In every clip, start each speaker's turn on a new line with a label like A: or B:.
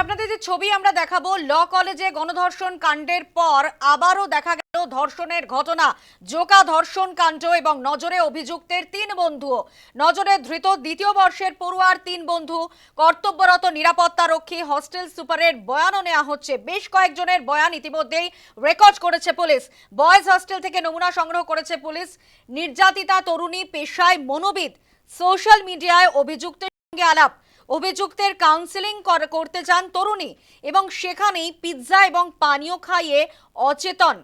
A: আপনাদের যে ছবি আমরা দেখাবো, ল কলেজে গণধর্ষণ কাণ্ডের পর আবারও দেখা গেল ধর্ষণের ঘটনা। জোকা ধর্ষণ কাণ্ড এবং নজরে অভিযুক্তের তিন বন্ধু নজরে ধৃত দ্বিতীয় বর্ষের পড়ুয়ার তিন বন্ধু। কর্তব্যরত নিরাপত্তা রক্ষী হস্টেল সুপারের বয়ানও নেওয়া হচ্ছে। বেশ কয়েকজনের বয়ান ইতিমধ্যেই রেকর্ড করেছে পুলিশ। বয়েজ হস্টেল থেকে নমুনা সংগ্রহ করেছে পুলিশ। নির্যাতিতা তরুণী পেশায় মনোবিদ। সোশ্যাল মিডিয়ায় অভিযুক্তের সঙ্গে আলাপ। অভিযুক্তের কাউন্সেলিং কর- করতে চান তরুণী এবং সেখানেই পিৎজা এবং পানীয় খাইয়ে অচেতন।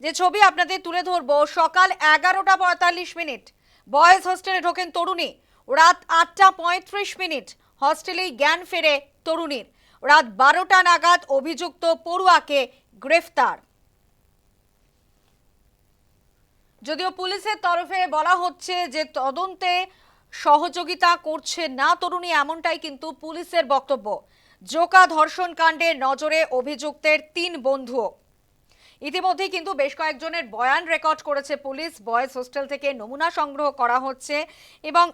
A: যে ছবি আপনাদের তুলে ধরবো, সকাল এগারোটা পঁয়তাল্লিশ মিনিট। বয়েজ হোস্টেলে ঢোকেন তরুণী। রাত আটটা পঁয়ত্রিশ মিনিট। হস্টেলেই জ্ঞান ফেরে তরুণীর। রাত বারোটা নাগাদ অভিযুক্ত পড়ুয়াকে গ্রেফতার। যদিও পুলিশের তরফে বলা হচ্ছে যে তদন্তে সহযোগিতা করছে না তরুণী এমনটাই কিন্তু পুলিশের বক্তব্য। জোকা ধর্ষণ কাণ্ডে নজরে অভিযুক্তের তিন বন্ধু ইতিমধ্যেই কিন্তু বেশ কয়েকজনের বয়ান রেকর্ড করেছে পুলিশ। বয়েজ হোস্টেল থেকে নমুনা সংগ্রহ করা হচ্ছে এবং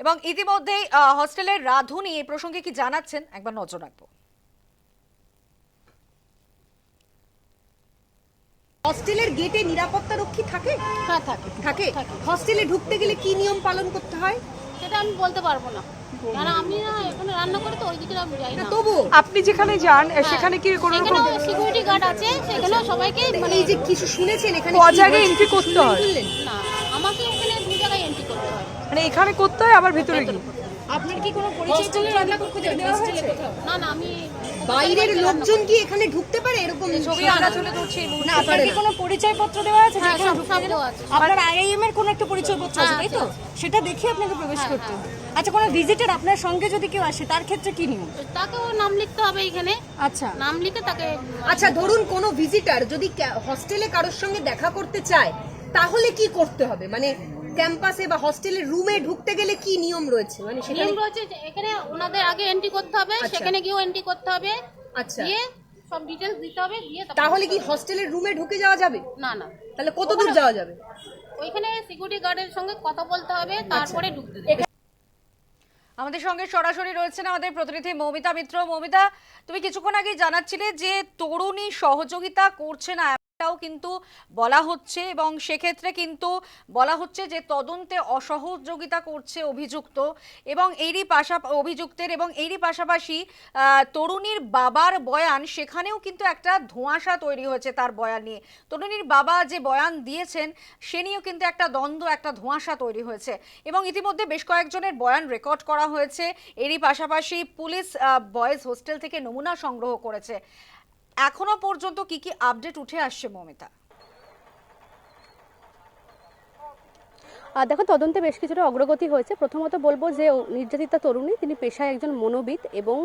A: এবং ইতিমধ্যেই হস্টেলের রাধুনি এই প্রসঙ্গে কি জানাচ্ছেন? একবার নজর রাখব।
B: হস্টেলের গেটে নিরাপত্তা রক্ষী থাকে?
C: হ্যাঁ থাকে।
B: থাকে। হস্টেলে ঢুকতে গেলে কি নিয়ম পালন করতে হয়?
C: সেটা আমি বলতে পারব না। কারণ আমি না এখানে রান্না করি তো ওই দিকে আমি যাই
B: না
C: না।
B: তবু।
D: আপনি যেখানে যান সেখানে কি কোনো রকম
C: সিকিউরিটি গার্ড আছে সেখানেও সবাইকে মানে
B: এই যে কিছু শুনেছেন এখানে
D: ক জায়গায়
B: হয়েছে?
D: করতে হয়?
C: না আমাকে ওখানে দু জায়গায় এন্ট্রি করতে হয়।
D: মানে এখানে করতে হয় আবার ভেতরে
B: আপনার কি কোনো পরিচয়
C: না না আমি
B: বাইরের লোকজন কি এখানে ঢুকতে পারে এরকম
A: ছবি আমরা তুলে ধরছি
B: না পারে না।
E: কোনো পরিচয় পত্র দেওয়া আছে?
C: হ্যাঁ সব আছে।
E: আপনার আইআইএম এর কোনো একটা পরিচয় পত্র আছে
C: হ্যাঁ,
E: তাই তো? সেটা দেখে আপনাকে প্রবেশ
C: হ্যাঁ,
E: করতে
C: হ্যাঁ।
E: হবে। আচ্ছা কোনো ভিজিটার আপনার সঙ্গে যদি কেউ আসে তার ক্ষেত্রে কি নিয়ম?
C: তাকেও নাম লিখতে হবে এখানে।
E: আচ্ছা।
C: নাম লিখে তাকে
B: আচ্ছা ধরুন কোনো ভিজিটার যদি হস্টেলে কারোর সঙ্গে দেখা করতে চায় তাহলে কি করতে হবে? মানে ক্যাম্পাসে বা হস্টেলের রুমে ঢুকতে গেলে কি নিয়ম রয়েছে? মানে সেখানে
C: নিয়ম রয়েছে যে এখানে ওনাদের আগে এন্ট্রি করতে হবে
B: আচ্ছা।
C: সেখানে গিয়েও এন্ট্রি করতে হবে।
B: আচ্ছা।
C: দিয়ে সব ডিটেলস দিতে হবে দিয়ে তারপর-
B: তাহলে কি হস্টেলের রুমে ঢুকে যাওয়া যাবে?
C: না না।
B: তাহলে কত দূর যাওয়া যাবে?
C: ওইখানে সিকিউরিটি গার্ডের সঙ্গে কথা বলতে হবে তারপরে ঢুকতে দেবে।
A: আমাদের সঙ্গে সরাসরি রয়েছেন আমাদের প্রতিনিধি মৌমিতা মিত্র। মৌমিতা তুমি কিছুক্ষণ আগে জানাচ্ছিলে যে তরুণী সহযোগিতা করছে না। এমনটাও কিন্তু বলা হচ্ছে এবং সেক্ষেত্রে কিন্তু বলা হচ্ছে যে তদন্তে অসহযোগিতা করছে অভিযুক্ত এবং এরই পাশা, অভিযুক্তের এবং এরই পাশাপাশি তরুণীর বাবার বয়ান, সেখানেও কিন্তু একটা ধোঁয়াশা তৈরি হয়েছে তার বয়ান নিয়ে। তরুণীর বাবা যে বয়ান দিয়েছেন, সে নিয়েও কিন্তু একটা দ্বন্দ্ব, একটা ধোঁয়াশা তৈরি হয়েছে এবং ইতিমধ্যে বেশ কয়েকজনের বয়ান রেকর্ড করা হয়েছে। এরই পাশাপাশি পুলিশ বয়েজ হোস্টেল থেকে নমুনা সংগ্রহ করেছে। এখনও পর্যন্ত কি কি আপডেট উঠে আসছে মমিতা?
F: দেখো, তদন্তে বেশ কিছুটা অগ্রগতি হয়েছে। প্রথমত বলব যে নির্যাতিতা তরুণী, তিনি পেশায় একজন মনোবিদ এবং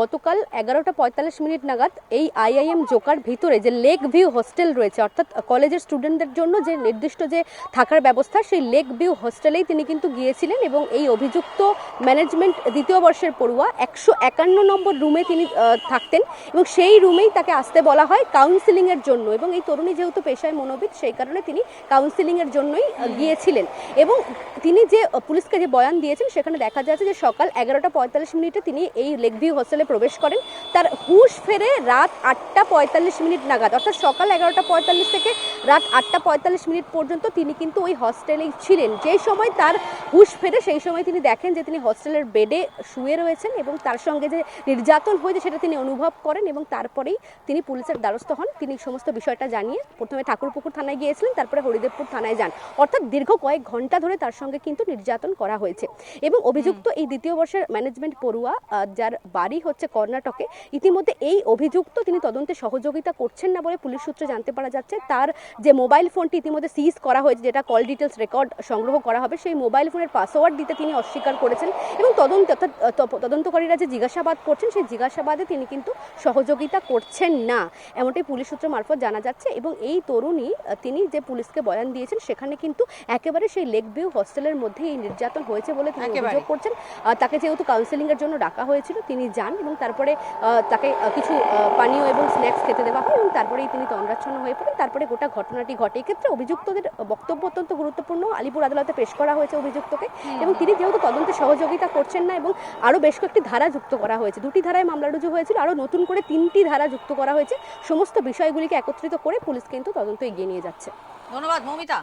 F: গতকাল এগারোটা পঁয়তাল্লিশ মিনিট নাগাদ এই আইআইএম জোকার ভিতরে যে লেক ভিউ হোস্টেল রয়েছে, অর্থাৎ কলেজের স্টুডেন্টদের জন্য যে নির্দিষ্ট যে থাকার ব্যবস্থা, সেই লেক ভিউ হোস্টেলেই তিনি কিন্তু গিয়েছিলেন এবং এই অভিযুক্ত ম্যানেজমেন্ট দ্বিতীয় বর্ষের পড়ুয়া একশো একান্ন নম্বর রুমে তিনি থাকতেন এবং সেই রুমেই তাকে আসতে বলা হয় কাউন্সিলিংয়ের জন্য এবং এই তরুণী যেহেতু পেশায় মনোবিদ, সেই কারণে তিনি কাউন্সিলিংয়ের জন্যই গিয়েছিলেন। এবং তিনি যে পুলিশকে যে বয়ান দিয়েছেন, সেখানে দেখা যাচ্ছে যে সকাল এগারোটা পঁয়তাল্লিশ মিনিটে তিনি এই লেক ভিউ হোস্টেলে প্রবেশ করেন। তার হুশ ফেরে রাত আটটা পঁয়তাল্লিশ মিনিট নাগাদ, অর্থাৎ সকাল এগারোটা পঁয়তাল্লিশ থেকে রাত আটটা পঁয়তাল্লিশ মিনিট পর্যন্ত তিনি কিন্তু ওই হস্টেলেই ছিলেন। যেই সময় তার হুশ ফেরে, সেই সময় তিনি দেখেন যে তিনি হস্টেলের বেডে শুয়ে রয়েছেন এবং তার সঙ্গে যে নির্যাতন হয়েছে, সেটা তিনি অনুভব করেন এবং তারপরেই তিনি পুলিশের দ্বারস্থ হন। তিনি সমস্ত বিষয়টা জানিয়ে প্রথমে ঠাকুরপুকুর থানায় গিয়েছিলেন, তারপরে হরিদেবপুর থানায় যান। অর্থাৎ দীর্ঘ কয়েক ঘণ্টা ধরে তার সঙ্গে কিন্তু নির্যাতন করা হয়েছে। এবং অভিযুক্ত এই দ্বিতীয় বর্ষের ম্যানেজমেন্ট পড়ুয়া যার বাড়ি হচ্ছে কর্ণাটকে ইতিমধ্যে এই অভিযুক্ত তিনি তদন্তে সহযোগিতা করছেন না বলে পুলিশ সূত্রে জানতে পারা যাচ্ছে। তার যে মোবাইল ফোনটি ইতিমধ্যে সিজ করা হয়েছে যেটা কল ডিটেলস রেকর্ড সংগ্রহ করা হবে সেই মোবাইল ফোনের পাসওয়ার্ড দিতে তিনি অস্বীকার করেছেন এবং তদন্ত অর্থাৎ তদন্তকারীরা যে জিজ্ঞাসাবাদ করছেন সেই জিজ্ঞাসাবাদে তিনি কিন্তু সহযোগিতা করছেন না এমনটাই পুলিশ সূত্র মারফত জানা যাচ্ছে। এবং এই তরুণী তিনি যে পুলিশকে বয়ান দিয়েছেন সেখানে কিন্তু একেবারে সেই লেক ভিউ হস্টেলের মধ্যে এই নির্যাতন হয়েছে বলে তিনি অভিযোগ করছেন। তাকে যেহেতু কাউন্সেলিং এর জন্য ডাকা হয়েছিল তিনি যান এবং তারপরে তাকে কিছু পানীয় এবং স্ন্যাক্স খেতে দেওয়া হয় এবং তারপরেই তিনি তন্দ্রাচ্ছন্ন হয়ে পড়েন। তারপরে গোটা ঘটনাটি ঘটে। এক্ষেত্রে অভিযুক্তদের বক্তব্য অত্যন্ত গুরুত্বপূর্ণ। আলিপুর আদালতে পেশ করা হয়েছে অভিযুক্তকে এবং তিনি যেহেতু তদন্তে সহযোগিতা করছেন না এবং আরও বেশ কয়েকটি ধারা যুক্ত করা হয়েছে। দুটি ধারায় মামলা রুজু হয়েছিল আরও নতুন করে তিনটি ধারা যুক্ত করা হয়েছে। সমস্ত বিষয়গুলিকে একত্রিত করে পুলিশ কিন্তু তদন্ত এগিয়ে নিয়ে যাচ্ছে।
A: ধন্যবাদ মৌমিতা।